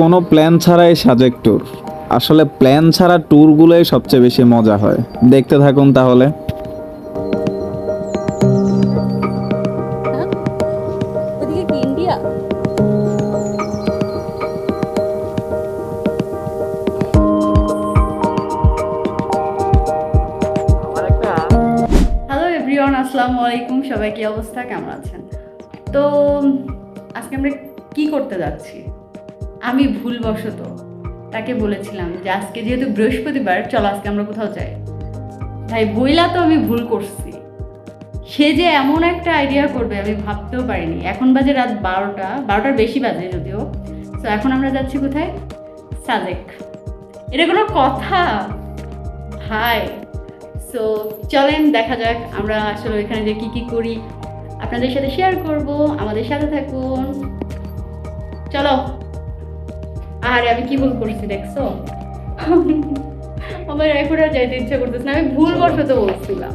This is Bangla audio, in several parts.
কোনো প্ল্যান ছাড়াই সাজেক ট্যুর আসলে প্ল্যান ছাড়া ট্যুরগুলোই সবচেয়ে বেশি মজা হয়। দেখতে থাকুন তাহলে। আসসালামু আলাইকুম। সবাই কি অবস্থা? কেমন আছেন? তো আজকে আমরা কি করতে যাচ্ছি? আমি ভুলবশত তাকে বলেছিলাম যে আজকে যেহেতু বৃহস্পতিবার, চলো আজকে আমরা কোথাও যাই। ভাই বইলা তো আমি ভুল করছি। সে যে এমন একটা আইডিয়া করবে আমি ভাবতেও পারিনি। এখন বাজে রাত বারোটা, বারোটার বেশি বাজে যদিও। তো এখন আমরা যাচ্ছি কোথায়? সাজেক। এটা কোনো কথা? ভাই। সো চলেন, দেখা যাক আমরা আসলে ওইখানে যে কী কী করি। আপনাদের সাথে শেয়ার করব, আমাদের সাথে থাকুন। চলো। আরে, আমি কি ভুল করছি, দেখছ? আমার এখন আর যাইতে ইচ্ছা করতেছে না, আমি ভুল বশত বলছিলাম।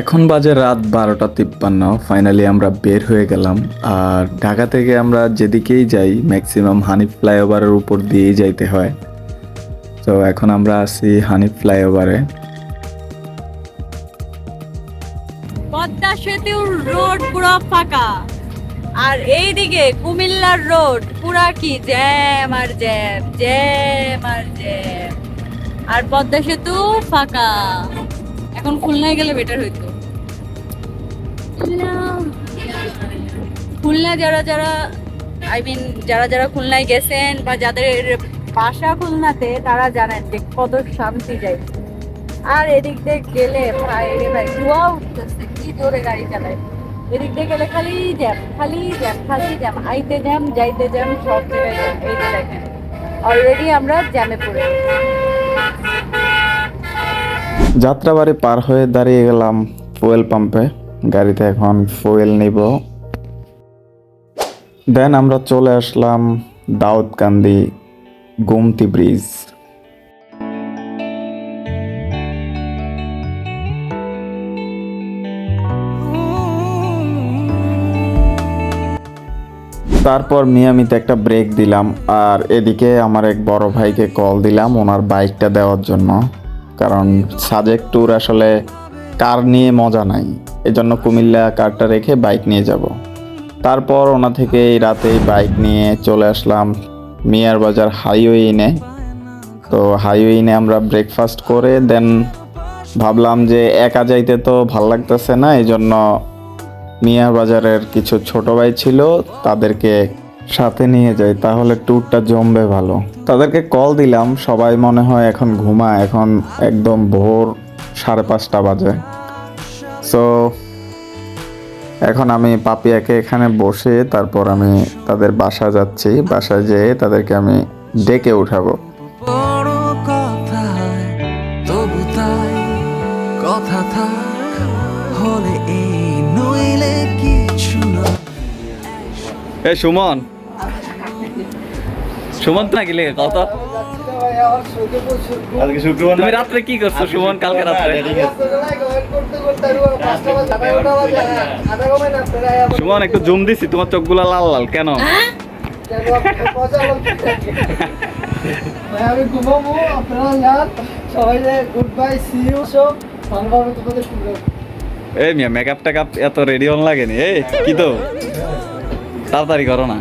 এখন বাজে রাত বারোটা তিপ্পান্ন ফাইনালি আমরা বের হয়ে গেলাম। আর ঢাকা থেকে আমরা যেদিকেই যাই ম্যাক্সিমাম হানিফ ফ্লাইওভারের উপর দিয়েই যাইতে হয়। তো এখন আমরা আছি হানিফ ফ্লাইওভারে। পুরো ফাঁকা। আর এইদিকে কুমিল্লার রোড, পুরা কি জ্যাম আর জ্যাম জ্যাম আর জ্যাম। আর পদ্মা সেতু ফাঁকা। এখন খুলনায় গেলে বেটার হইতো। খুলনা যারা যারা আই মিন যারা যারা খুলনায় গেছেন বা যাদের বাসা খুলনাতে, তারা জানেন যে কত শান্তি যায়। আর এদিক দিয়ে গেলে ভাই রে ভাই, ধোয়া উঠতেছে, কি জোরে গাড়ি চালায়। এদিক দিয়ে গেলে খালি জ্যাম খালি জ্যাম খালি জ্যাম, আইতে জ্যাম, যাইতে জ্যাম, সব জায়গায় এই অলরেডি আমরা জ্যামে পড়ে। যাত্রাবাড়ি পার হয়ে দাঁড়িয়ে গেলাম ফুয়েল পাম্পে গাড়িতে এখন ফুয়েল নিব। দেন আমরা চলে আসলাম দাউদকান্দি গোমতি ব্রিজ তারপর মিয়ামিতে একটা ব্রেক দিলাম আর এদিকে আমার এক বড় ভাইকে কল দিলাম, ওনার বাইকটা দেওয়ার জন্য। কারণ সাজেক ট্যুর আসলে কার নিয়ে মজা নাই, এজন্য কুমিল্লা কারটা রেখে বাইক নিয়ে যাব। তারপর ওনা থেকে এই রাতেই বাইক নিয়ে চলে আসলাম মিয়ার বাজার হাইওয়ে ইনে তো হাইওয়ে ইনে আমরা ব্রেকফাস্ট করে দেন ভাবলাম যে একা যাইতে তো ভালো লাগতেছে না এই জন্য মিয়া বাজারের কিছু ছোট ভাই ছিল, তাদেরকে সাথে নিয়ে যাই, তাহলে ট্যুরটা জমবে ভালো। তাদেরকে কল দিলাম, সবাই মনে হয় এখন ঘুমায়, এখন একদম ভোর সাড়ে পাঁচটা বাজে। সো এখন আমি পাপিয়াকে এখানে বসে তারপর আমি তাদের বাসা যাচ্ছি, বাসায় যেয়ে তাদেরকে আমি ডেকে উঠাবো। এ সুমন। সুমন তো নাকি লেগে কত আজকে শুক্রবার তুমি রাত্রে কি করছ সুমন কালকে রাত্রে? সুমন একটু জুম দিছি তোমার চোখগুলা লাল লাল কেন? আমি ঘুমাবো আপনারা যান। সবাই good bye see you so ভালোভাবে তোমাদের এই মিয়া মেকআপ টেকআপ এত রেডি অন লাগেনি এই কি তো? তাড়াতাড়ি করো না।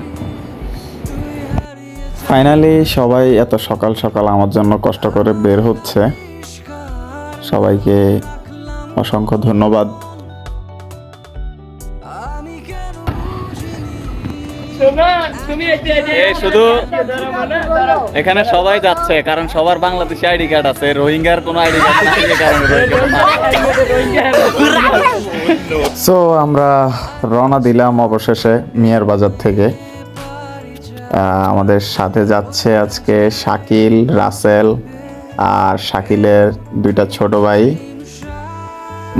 ফাইনালি সবাই এত সকাল সকাল আমার জন্য কষ্ট করে বের হচ্ছে। সবাইকে অসংখ্য ধন্যবাদ। এই শুধু এখানে সবাই যাচ্ছে কারণ সবার বাংলাদেশি আইডি কার্ড আছে রোহিঙ্গার কোনো আইডি কার্ড নাই যে কারণে রোহিঙ্গা সো আমরা রওনা দিলাম অবশেষে মিয়ার বাজার থেকে। আমাদের সাথে যাচ্ছে আজকে শাকিল, রাসেল আর শাকিলের দুইটা ছোট ভাই।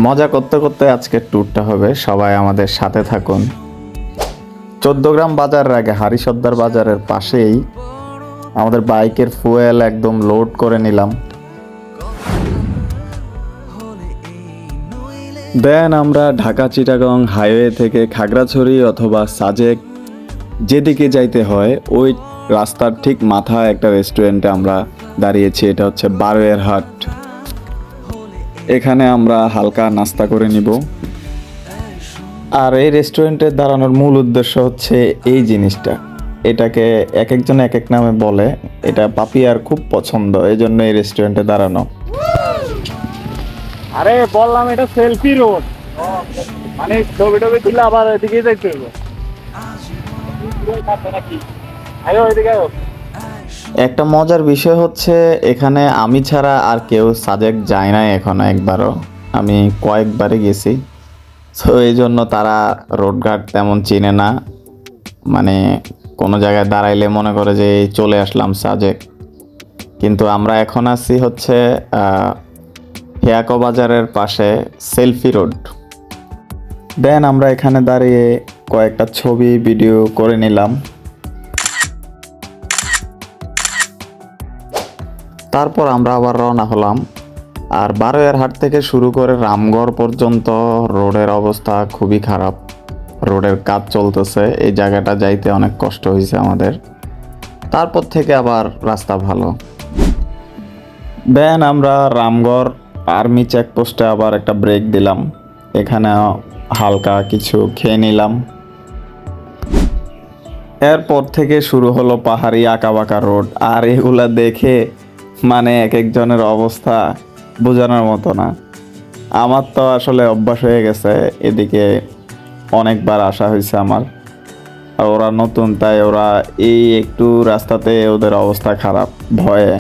মজা করতে করতে আজকে ট্যুরটা হবে। সবাই আমাদের সাথে থাকুন। চোদ্দগ্রাম বাজারের আগে হারিসর্দার বাজারের পাশেই আমাদের বাইকের ফুয়েল একদম লোড করে নিলাম। দেন আমরা ঢাকা চিটাগং হাইওয়ে থেকে খাগড়াছড়ি অথবা সাজেক যেদিকে যাইতে হয়, ওই রাস্তার ঠিক মাথায় একটা রেস্টুরেন্টে আমরা দাঁড়িয়েছি, এটা হচ্ছে বারোয়ের হাট। এখানে আমরা হালকা নাস্তা করে নিব। আর এই রেস্টুরেন্টে দাঁড়ানোর মূল উদ্দেশ্য হচ্ছে এই জিনিসটা। এটাকে এক একজন এক এক নামে বলে। এটা পাপিয়ার খুব পছন্দ এই জন্য এই রেস্টুরেন্টে দাঁড়ানো। আরে বললাম এটা সেলফি রোড মানে ছবি টবি তুলে আবার এদিকে আয়ো। একটা মজার বিষয় হচ্ছে, এখানে আমি ছাড়া আর কেউ সাজেক যায় না এখনও একবারও। আমি কয়েকবারই গেছি। তো এই জন্য তারা রোডঘাট তেমন চিনে না। মানে কোনো জায়গায় দাঁড়াইলে মনে করে যে চলে আসলাম সাজেক কিন্তু আমরা এখন আছি হচ্ছে হিয়াকো বাজারের পাশে সেলফি রোড। দেন আমরা এখানে দাঁড়িয়ে কয়েকটা ছবি, ভিডিও করে নিলাম। তারপর আমরা আবার রওনা হলাম। আর বারোয়ার হাট থেকে শুরু করে রামগড় পর্যন্ত রোডের অবস্থা খুবই খারাপ। রোডের কাজ চলতেছে, এই জায়গাটা যাইতে অনেক কষ্ট হয়েছে আমাদের। তারপর থেকে আবার রাস্তা ভালো। দেন আমরা রামগড় আর্মি চেকপোস্টে আবার একটা ব্রেক দিলাম। এখানে হালকা কিছু খেয়ে নিলাম। এরপর থেকে শুরু হলো পাহাড়ি আঁকাবাঁকা রোড। আর এগুলা দেখে মানে এক একজনের অবস্থা বোঝানোর মতো না। আমার তো আসলে অভ্যাস হয়ে গেছে, এদিকে অনেকবার আসা হয়েছে আমার। আর ওরা নতুন, তাই ওরা এই একটু রাস্তাতে ওদের অবস্থা খারাপ, ভয়ে।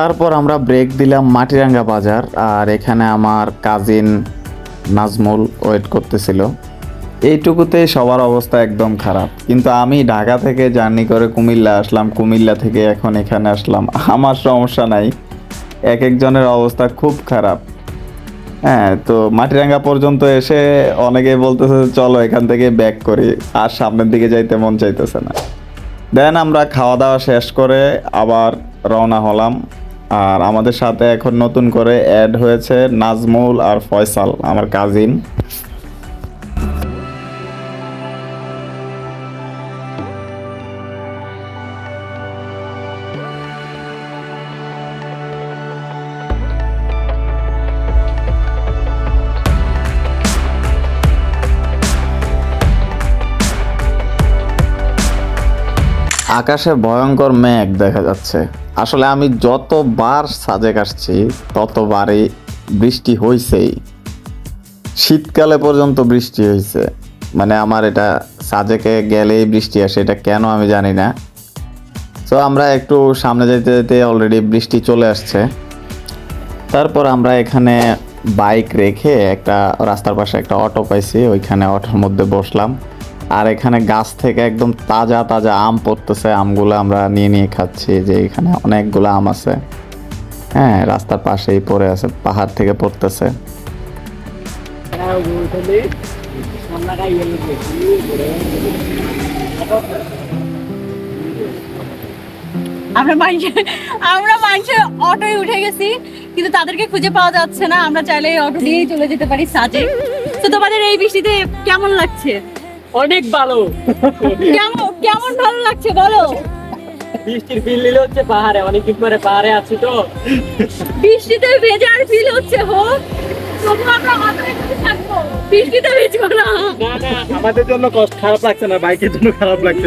তারপর আমরা ব্রেক দিলাম মাটিরাঙ্গা বাজার, আর এখানে আমার কাজিন নাজমুল ওয়েট করতেছিল। এইটুকুতেই সবার অবস্থা একদম খারাপ। কিন্তু আমি ঢাকা থেকে জার্নি করে কুমিল্লা আসলাম, কুমিল্লা থেকে এখন এখানে আসলাম। আমার সমস্যা নাই। এক একজনের অবস্থা খুব খারাপ। হ্যাঁ তো মাটিরাঙ্গা পর্যন্ত এসে অনেকে বলতেছে, চলো এখান থেকে ব্যাক করি। আর সামনের দিকে যাইতে মন চাইতেছে না। দেন আমরা খাওয়া দাওয়া শেষ করে আবার রওনা হলাম। আর আমাদের সাথে এখন নতুন করে অ্যাড হয়েছে নাজমুল আর ফয়সাল আমার কাজিন আকাশে ভয়ঙ্কর মেঘ দেখা যাচ্ছে। আসলে আমি যতবার সাজেক আসছি, ততবারই বৃষ্টি হয়েছেই শীতকালে পর্যন্ত বৃষ্টি হয়েছে মানে আমার এটা সাজেকে গেলেই বৃষ্টি আসে, এটা কেন আমি জানি না। তো আমরা একটু সামনে যেতে যেতে অলরেডি বৃষ্টি চলে আসছে। তারপর আমরা এখানে বাইক রেখে একটা রাস্তার পাশে একটা অটো পাইছি, ওইখানে অটোর মধ্যে বসলাম। আর এখানে গাছ থেকে একদম তাজা তাজা আম পড়তেছে, আমগুলো আমরা নিয়ে নিয়ে খাচ্ছি, যে এখানে অনেকগুলো আম আছে। হ্যাঁ রাস্তার পাশেই পড়ে আছে, পাহাড় থেকে পড়তেছে। আমরা মানুষ আমরা অটোয় উঠে গেছি, কিন্তু তাদেরকে খুঁজে পাওয়া যাচ্ছে না। আমরা চাইলে অটো দিয়েই চলে যেতে পারি সাজে। তো তোমাদের এই বৃষ্টিতে কেমন লাগছে? অনেক ভালো। কেমন কেমন ভালো লাগছে বলো? বৃষ্টির ফিল নিলে হচ্ছে পাহাড়ে অনেকদিন পরে পাহাড়ে আছি তো। বৃষ্টিতে ভেজার ফিল হচ্ছে হোক না। না না আমাদের জন্য কষ্ট খারাপ লাগছে না বাইকের জন্য খারাপ লাগছে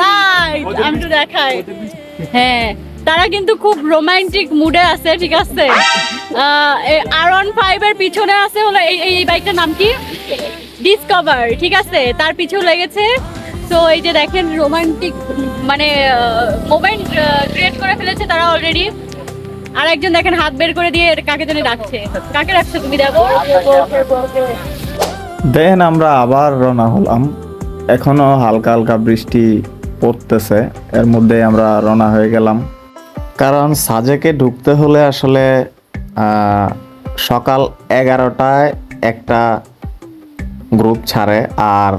রাইট আমি তো দেখাই। হ্যাঁ তারা কিন্তু খুব রোমান্টিক মুডে আছে ঠিক আছে? আর ওয়ান ফাইভ এর পিছনে আছে হলো এই এই বাইকটার নাম কি? ডিসকভার ঠিক আছে? তার পিছু লেগেছে। তো এই যে দেখেন রোমান্টিক মানে মোমেন্ট ক্রিয়েট করে ফেলেছে তারা অলরেডি আর একজন দেখেন, হাত বের করে দিয়ে কাকে জানি ডাকছে। কাকে ডাকছে তুমি দেখো দেন আমরা আবার রওনা হলাম। এখনও হালকা হালকা বৃষ্টি পড়তেছে। এর মধ্যে আমরা রওনা হয়ে গেলাম। কারণ সাজেকে ঢুকতে হলে আসলে সকাল এগারোটায় একটা গ্রুপ ছাড়ে আর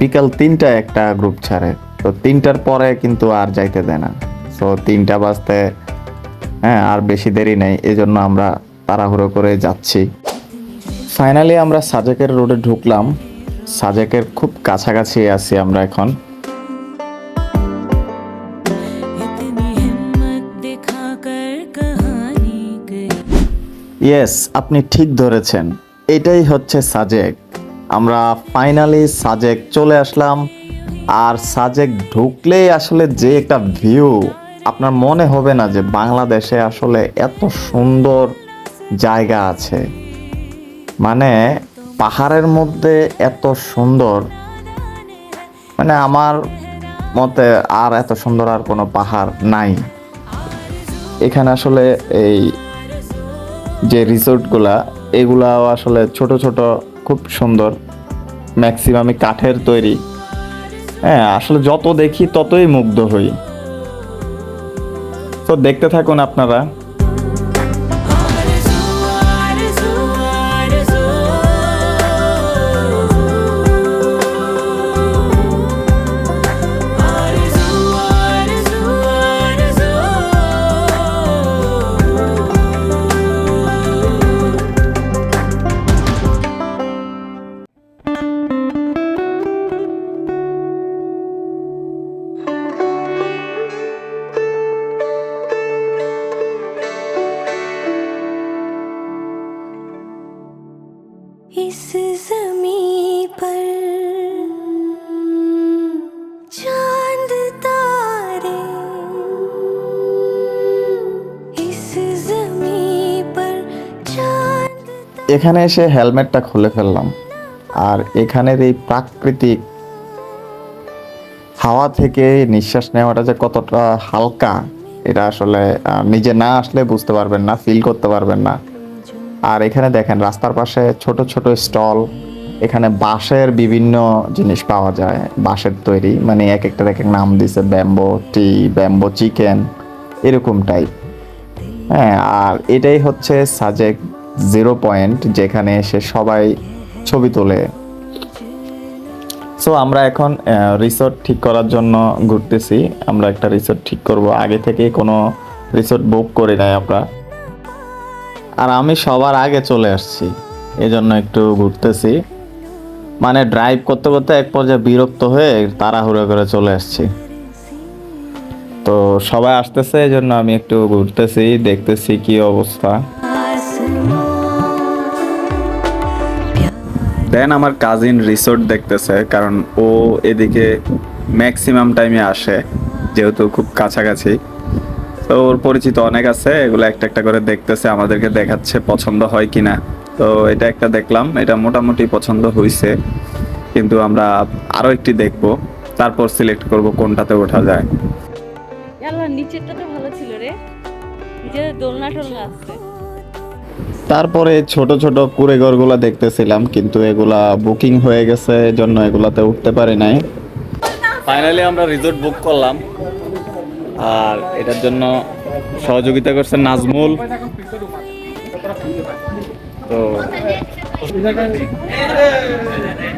বিকাল তিনটা একটা গ্রুপ ছাড়ে। তো তিনটার পরে কিন্তু আর যাইতে দেয় না। তো তিনটা বাজতে হ্যাঁ আর বেশি দেরি নেই। এই জন্য আমরা তাড়াহুড়ো করে যাচ্ছি। ফাইনালি আমরা সাজেকের রোডে ঢুকলাম। সাজেকের খুব কাছাকাছি আছি আমরা এখন। ইয়েস আপনি ঠিক ধরেছেন। এটাই হচ্ছে সাজেক। আমরা ফাইনালি সাজেক চলে আসলাম। আর সাজেক ঢুকলেই আসলে যে একটা ভিউ আপনার মনে হবে না যে বাংলাদেশে আসলে এত সুন্দর জায়গা আছে। মানে পাহাড়ের মধ্যে এত সুন্দর। মানে আমার মতে আর এত সুন্দর আর কোনো পাহাড় নাই। এখানে আসলে এই যে রিসোর্টগুলা এগুলাও আসলে ছোট ছোট খুব সুন্দর ম্যাক্সিমামই কাঠের তৈরি। হ্যাঁ আসলে যত দেখি ততই মুগ্ধ হই। তো দেখতে থাকুন আপনারা। এখানে এসে হেলমেটটা খুলে ফেললাম। আর এখানের এই প্রাকৃতিক হাওয়া থেকে নিঃশ্বাস নেওয়াটা যে কতটা হালকা, এটা আসলে নিজে না আসলে বুঝতে পারবেন না ফিল করতে পারবেন না। আর এখানে দেখেন, রাস্তার পাশে ছোট ছোট স্টল, এখানে বাঁশের বিভিন্ন জিনিস পাওয়া যায়, বাঁশের তৈরি। মানে এক একটা এক এক নাম দিছে, ব্যাম্বো টি, ব্যাম্বো চিকেন, এরকম টাইপ হ্যাঁ আর এটাই হচ্ছে সাজেক জিরো পয়েন্ট, যেখানে এসে সবাই ছবি তোলে। সো আমরা এখন রিসোর্ট ঠিক করার জন্য ঘুরতেছি। আমরা একটা রিসোর্ট ঠিক করব। আগে থেকে কোনো রিসোর্ট বুক করি নাই আমরা। আর আমি সবার আগে চলে আসছি। এজন্য একটু ঘুরতেছি। মানে ড্রাইভ করতে করতে এক পর্যায়ে বিরক্ত হয়ে তাড়াহুড়ো করে চলে আসছি। তো সবাই আসতেছে এই জন্য আমি একটু ঘুরতেছি, দেখতেছি কি অবস্থা। দেন আমার কাজিন রিসোর্ট দেখতেছে, কারণ ও এদিকে ম্যাক্সিমাম টাইমে আসে, যেহেতু খুব কাছাকাছি। তো ওর পরিচিত অনেক আছে, এগুলো একটা একটা করে দেখতেছে, আমাদেরকে দেখাচ্ছে পছন্দ হয় কিনা। তো এটা একটা দেখলাম, এটা মোটামুটি পছন্দ হয়েছে কিন্তু আমরা আরও একটি দেখব, তারপর সিলেক্ট করব কোনটাতে ওঠা যায়। নিচেরটা তো ভালো ছিল রে। নিচে দোলনা টোলনা আছে। তারপরে ছোট ছোট কুড়েঘরগুলো দেখতেছিলাম, কিন্তু এগুলা বুকিং হয়ে গেছে, জন্য এগুলাতে উঠতে পারি নাই। ফাইনালি আমরা রিসোর্ট বুক করলাম, আর এটার জন্য সহযোগিতা করছে নাজমুল। তো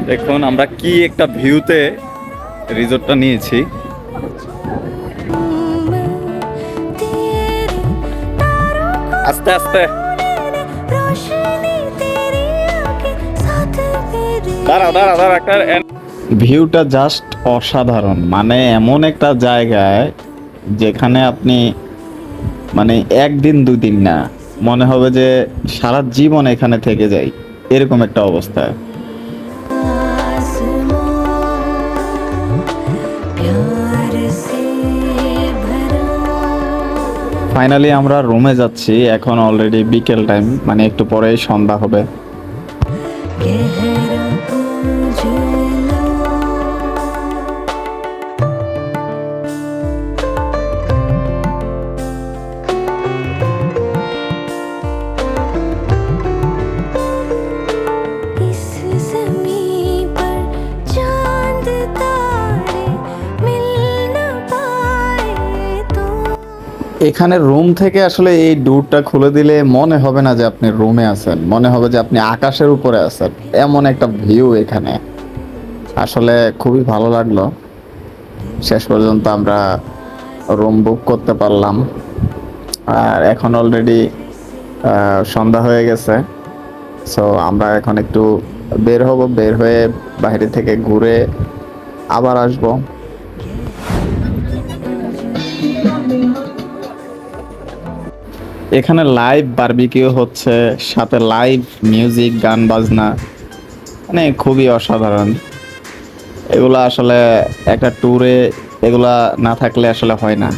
দেখুন, আমরা কি একটা ভিউতে রিসোর্টটা নিয়েছি। আস্তে আস্তে। একটা ভিউটা জাস্ট অসাধারণ। মানে এমন একটা জায়গায় যেখানে আপনি মানে একদিন দুদিন না মনে হবে যে সারা জীবন এখানে থেকে যাই। এরকম একটা অবস্থা। ফাইনালি আমরা রুমে যাচ্ছি এখন অলরেডি বিকেল টাইম মানে একটু পরে সন্ধ্যা হবে। এখানে রুম থেকে আসলে এই ডোরটা খুলে দিলে মনে হবে না যে আপনি রুমে আছেন। মনে হবে যে আপনি আকাশের উপরে আছেন। এমন একটা ভিউ এখানে। আসলে খুবই ভালো লাগল। শেষ পর্যন্ত আমরা রুম বুক করতে পারলাম। আর এখন অলরেডি সন্ধ্যা হয়ে গেছে। সো আমরা এখন একটু বের হব। বের হয়ে বাইরে থেকে ঘুরে আবার আসব। এখানে লাইভ বারবিকিউ হচ্ছে, সাথে লাইভ মিউজিক গান, বাজনা। মানে খুবই অসাধারণ। এগুলা আসলে একটা ট্যুরে এগুলা না থাকলে আসলে হয় না।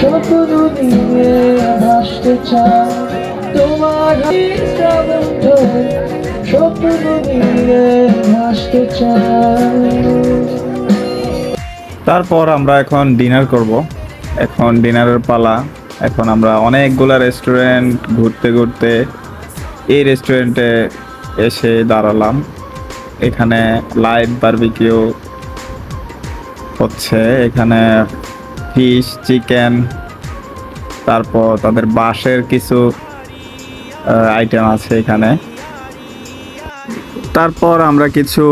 স্বপ্ন নিয়ে ভাসতে চাই। তোমার তারপর আমরা এখন ডিনার করব। এখন ডিনারের পালা। এখন আমরা অনেকগুলা রেস্টুরেন্ট ঘুরতে ঘুরতে এই রেস্টুরেন্টে এসে দাঁড়ালাম। এখানে লাইভ বারবিকিউ হচ্ছে। এখানে ফিশ চিকেন তারপর তাদের বাঁশের কিছু আইটেম আছে এখানে। তারপর আমরা কিছু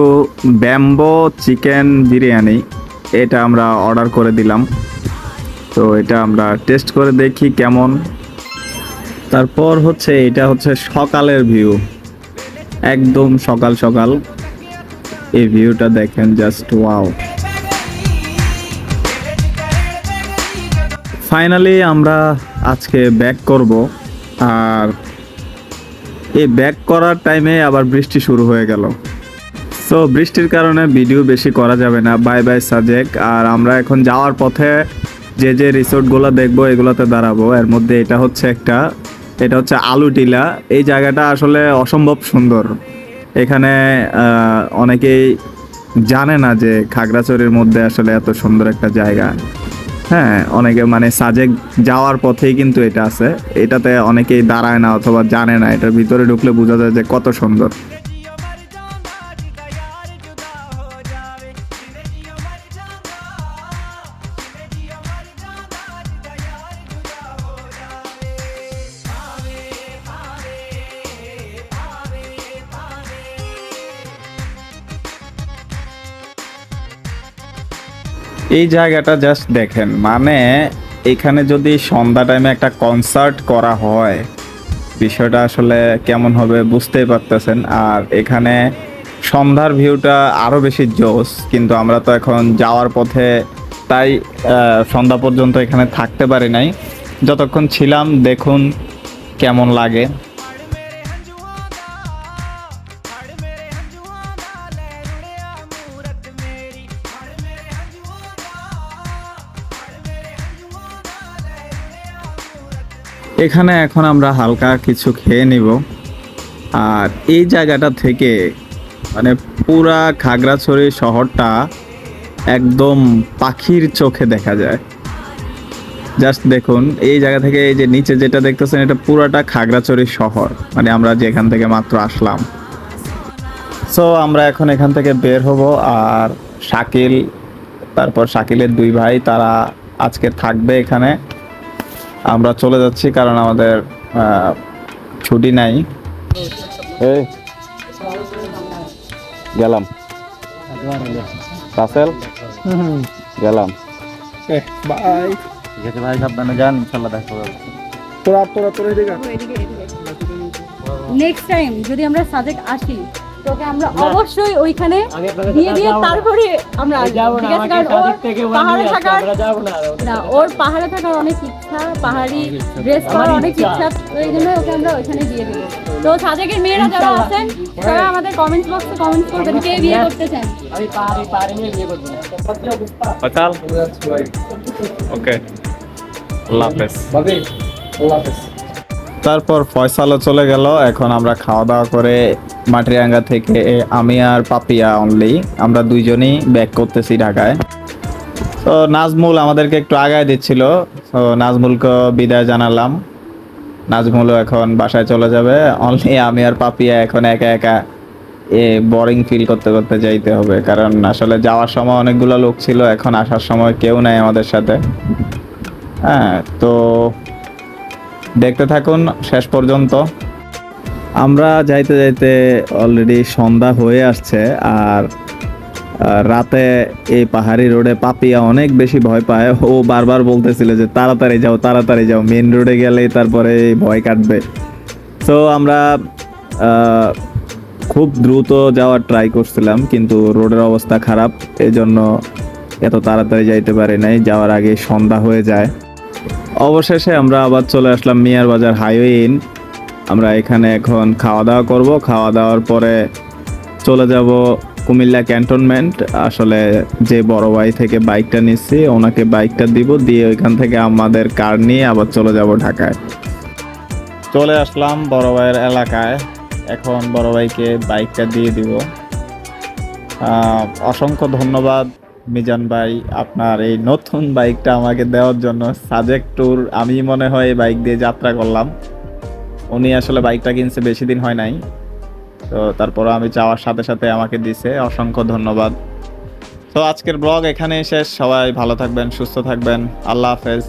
ব্যাম্বো চিকেন বিরিয়ানি, এটা আমরা অর্ডার করে দিলাম। তো এটা আমরা টেস্ট করে দেখি কেমন। তারপর হচ্ছে এটা হচ্ছে সকালের ভিউ একদম সকাল সকাল। এই ভিউটা দেখেন জাস্ট ওয়াও ফাইনালি আমরা আজকে ব্যাক করব। আর এই ব্যাক করার টাইমে আবার বৃষ্টি শুরু হয়ে গেল। সো বৃষ্টির কারণে ভিডিও বেশি করা যাবে না। Bye bye Sajek. আর আমরা এখন যাওয়ার পথে যে যে রিসোর্টগুলো দেখব, এগুলোতে দাঁড়াবো। এর মধ্যে এটা হচ্ছে একটা, এটা হচ্ছে আলু টিলা। এই জায়গাটা আসলে অসম্ভব সুন্দর। এখানে অনেকেই জানে না যে খাগড়াছড়ির মধ্যে আসলে এত সুন্দর একটা জায়গা। হ্যাঁ অনেকে মানে সাজেক যাওয়ার পথেই কিন্তু এটা আছে। এটাতে অনেকেই দাঁড়ায় না অথবা জানে না, এটার ভিতরে ঢুকলে বোঝা যায় যে কত সুন্দর। এই জায়গাটা জাস্ট দেখেন মানে এখানে যদি সন্ধ্যা টাইমে একটা কনসার্ট করা হয়, বিষয়টা আসলে কেমন হবে বুঝতেই পারতেছেন। আর এখানে সন্ধ্যার ভিউটা আরও বেশি জোস, কিন্তু আমরা তো এখন যাওয়ার পথে তাই সন্ধ্যা পর্যন্ত এখানে থাকতে পারি নাই। যতক্ষণ ছিলাম, দেখুন কেমন লাগে। এখানে এখন আমরা হালকা কিছু খেয়ে নিব। আর এই জায়গাটা থেকে মানে পুরা খাগড়াছড়ি শহরটা একদম পাখির চোখে দেখা যায়। জাস্ট দেখুন, এই জায়গা থেকে এই যে নিচে যেটা দেখতেছেন, এটা পুরাটা খাগড়াছড়ি শহর। মানে আমরা যেখান থেকে মাত্র আসলাম। সো আমরা এখন এখান থেকে বের হব আর শাকিল, তারপর শাকিলের দুই ভাই, তারা আজকে থাকবে এখানে। আমরা চলে যাচ্ছি কারণ আমাদের ছুটি নাই। এই গেলাম। রাসেল? গেলাম। বাই। ঠিক আছে ভাই সাবধানে যান ইনশাল্লাহ দেখা হবে। তোরা তোরা তোরা এদিকে নেক্সট টাইম যদি আমরা সাজেক আসি তোকে আমরা অবশ্যই ওইখানে দিয়ে দিয়ে তারপরে আমরা যাব না ঠিক আছে? কারণ ওর পাহাড়ে থাকার না ওর পাহাড়ে থাকার অনেক ইচ্ছা পাহাড়ি ড্রেস অনেক ইচ্ছা। এই জন্য ওকে আমরা ওইখানে দিয়ে দেবো তো সাজেকের মেয়েরা যারা আছেন তারা আমাদের কমেন্ট বক্সে কমেন্ট করবেন কে বিয়ে করতে চান আমি পাহাড়ে পাহাড়ে নিয়ে বিয়ে ওকে। আল্লাহ হাফেজ। ভাবি আল্লাহ হাফেজ। তারপর ফয়সালও চলে গেল এখন আমরা খাওয়া দাওয়া করে মাটিরাঙ্গা থেকে আমি আর পাপিয়া অনলি আমরা দুইজনই ব্যাক করতেছি ঢাকায়। তো নাজমুল আমাদেরকে একটু আগায় দিচ্ছিল। তো নাজমুলকে বিদায় জানালাম। নাজমুলও এখন বাসায় চলে যাবে। অনলি আমি আর পাপিয়া এখন একা একা এ বোরিং ফিল করতে করতে যাইতে হবে। কারণ আসলে যাওয়ার সময় অনেকগুলো লোক ছিল, এখন আসার সময় কেউ নাই আমাদের সাথে। হ্যাঁ তো দেখতে থাকুন শেষ পর্যন্ত। আমরা যাইতে যাইতে অলরেডি সন্ধ্যা হয়ে আসছে আর রাতে এই পাহাড়ি রোডে পাপিয়া অনেক বেশি ভয় পায়। ও বারবার বলতেছিল যে, তাড়াতাড়ি যাও তাড়াতাড়ি যাও মেন রোডে গেলেই তারপরে ভয় কাটবে। তো আমরা খুব দ্রুত যাওয়ার ট্রাই করছিলাম, কিন্তু রোডের অবস্থা খারাপ। এই জন্য এত তাড়াতাড়ি যাইতে পারি নাই, যাওয়ার আগে সন্ধ্যা হয়ে যায়। অবশেষে আমরা আবার চলে আসলাম মিয়ার বাজার হাইওয়ে ইন আমরা এখানে এখন খাওয়া দাওয়া করব। খাওয়া দাওয়ার পরে চলে যাব কুমিল্লা ক্যান্টনমেন্ট। আসলে যে বড় ভাই থেকে বাইকটা নিচ্ছি, ওনাকে বাইকটা দিব, দিয়ে ওইখান থেকে আমাদের কার নিয়ে আবার চলে যাব ঢাকায়। চলে আসলাম বড় ভাইয়ের এলাকায়। এখন বড় ভাইকে বাইকটা দিয়ে দিব। অসংখ্য ধন্যবাদ মিজান ভাই, আপনার এই নতুন বাইকটা আমাকে দেওয়ার জন্য। সাজেক ট্যুর আমি মনে হয় এই বাইক দিয়ে যাত্রা করলাম। উনি আসলে বাইকটা কিনছে, বেশি দিন হয় নাই। তো তারপর আমি যাওয়ার সাথে সাথে আমাকে দিছে, অসংখ্য ধন্যবাদ। তো আজকের ব্লগ এখানেই শেষ, সবাই ভালো থাকবেন, সুস্থ থাকবেন, আল্লাহ হাফেজ।